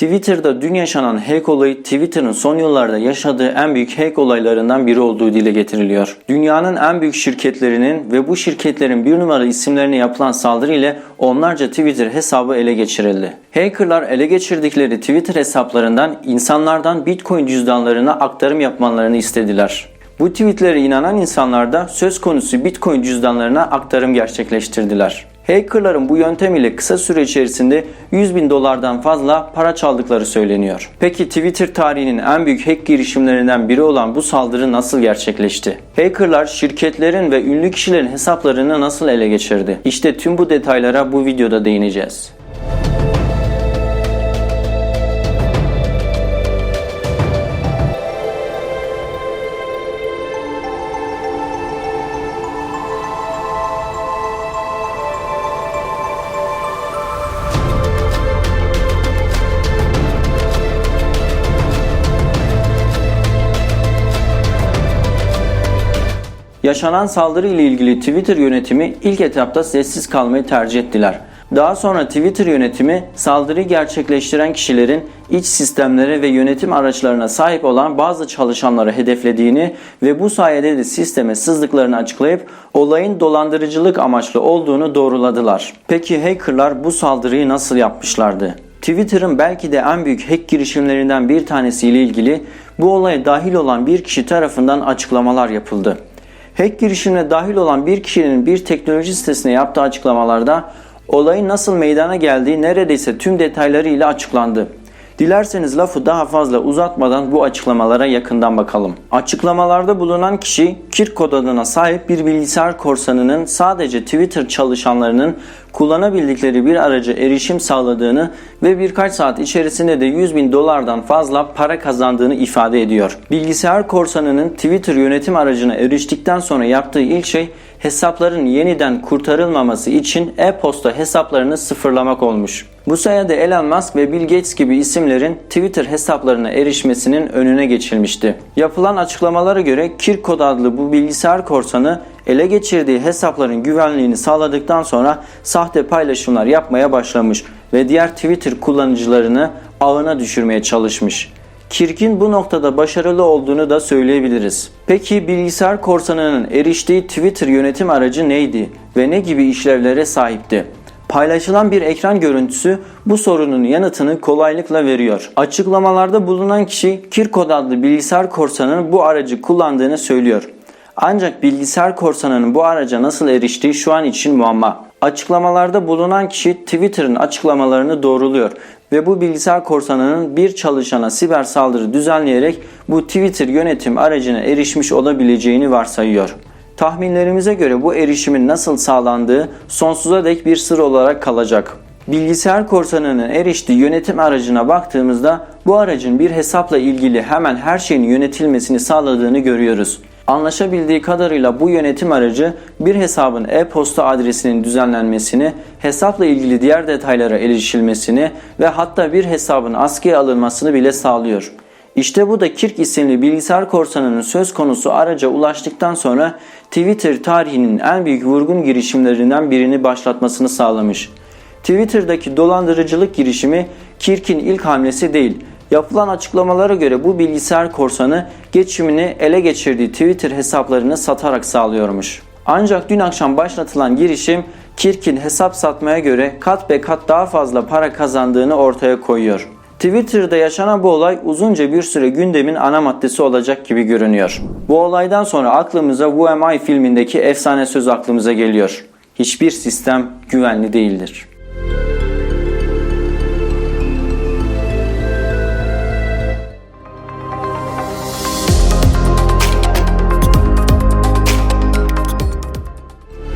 Twitter'da dün yaşanan hack olayı Twitter'ın son yıllarda yaşadığı en büyük hack olaylarından biri olduğu dile getiriliyor. Dünyanın en büyük şirketlerinin ve bu şirketlerin bir numara isimlerine yapılan saldırı ile onlarca Twitter hesabı ele geçirildi. Hackerlar ele geçirdikleri Twitter hesaplarından insanlardan Bitcoin cüzdanlarına aktarım yapmalarını istediler. Bu tweetlere inanan insanlar da söz konusu Bitcoin cüzdanlarına aktarım gerçekleştirdiler. Hackerların bu yöntem ile kısa süre içerisinde 100 bin dolardan fazla para çaldıkları söyleniyor. Peki Twitter tarihinin en büyük hack girişimlerinden biri olan bu saldırı nasıl gerçekleşti? Hackerlar şirketlerin ve ünlü kişilerin hesaplarını nasıl ele geçirdi? İşte tüm bu detaylara bu videoda değineceğiz. Yaşanan saldırı ile ilgili Twitter yönetimi ilk etapta sessiz kalmayı tercih ettiler. Daha sonra Twitter yönetimi saldırıyı gerçekleştiren kişilerin iç sistemlere ve yönetim araçlarına sahip olan bazı çalışanları hedeflediğini ve bu sayede de sisteme sızdıklarını açıklayıp olayın dolandırıcılık amaçlı olduğunu doğruladılar. Peki hackerlar bu saldırıyı nasıl yapmışlardı? Twitter'ın belki de en büyük hack girişimlerinden bir tanesiyle ilgili bu olaya dahil olan bir kişi tarafından açıklamalar yapıldı. Hack girişimine dahil olan bir kişinin bir teknoloji sitesine yaptığı açıklamalarda olayın nasıl meydana geldiği neredeyse tüm detaylarıyla açıklandı. Dilerseniz lafı daha fazla uzatmadan bu açıklamalara yakından bakalım. Açıklamalarda bulunan kişi Kirk kod adına sahip bir bilgisayar korsanının sadece Twitter çalışanlarının kullanabildikleri bir araca erişim sağladığını ve birkaç saat içerisinde de 100 bin dolardan fazla para kazandığını ifade ediyor. Bilgisayar korsanının Twitter yönetim aracına eriştikten sonra yaptığı ilk şey hesapların yeniden kurtarılmaması için e-posta hesaplarını sıfırlamak olmuş. Bu sayede Elon Musk ve Bill Gates gibi isimlerin Twitter hesaplarına erişmesinin önüne geçilmişti. Yapılan açıklamalara göre Kirkod adlı bu bilgisayar korsanı ele geçirdiği hesapların güvenliğini sağladıktan sonra sahte paylaşımlar yapmaya başlamış ve diğer Twitter kullanıcılarını ağına düşürmeye çalışmış. Kirk'in bu noktada başarılı olduğunu da söyleyebiliriz. Peki bilgisayar korsanının eriştiği Twitter yönetim aracı neydi ve ne gibi işlevlere sahipti? Paylaşılan bir ekran görüntüsü bu sorunun yanıtını kolaylıkla veriyor. Açıklamalarda bulunan kişi Kirkod adlı bilgisayar korsanının bu aracı kullandığını söylüyor. Ancak bilgisayar korsanının bu araca nasıl eriştiği şu an için muamma. Açıklamalarda bulunan kişi Twitter'ın açıklamalarını doğruluyor ve bu bilgisayar korsanının bir çalışana siber saldırı düzenleyerek bu Twitter yönetim aracına erişmiş olabileceğini varsayıyor. Tahminlerimize göre bu erişimin nasıl sağlandığı sonsuza dek bir sır olarak kalacak. Bilgisayar korsanının eriştiği yönetim aracına baktığımızda bu aracın bir hesapla ilgili hemen her şeyin yönetilmesini sağladığını görüyoruz. Anlaşabildiği kadarıyla bu yönetim aracı bir hesabın e-posta adresinin düzenlenmesini, hesapla ilgili diğer detaylara erişilmesini ve hatta bir hesabın askıya alınmasını bile sağlıyor. İşte bu da Kirk isimli bilgisayar korsanının söz konusu araca ulaştıktan sonra Twitter tarihinin en büyük vurgun girişimlerinden birini başlatmasını sağlamış. Twitter'daki dolandırıcılık girişimi Kirk'in ilk hamlesi değil. Yapılan açıklamalara göre bu bilgisayar korsanı geçimini ele geçirdiği Twitter hesaplarını satarak sağlıyormuş. Ancak dün akşam başlatılan girişim Kirk'in hesap satmaya göre kat be kat daha fazla para kazandığını ortaya koyuyor. Twitter'da yaşanan bu olay uzunca bir süre gündemin ana maddesi olacak gibi görünüyor. Bu olaydan sonra aklımıza Who Am I filmindeki efsane söz aklımıza geliyor. Hiçbir sistem güvenli değildir.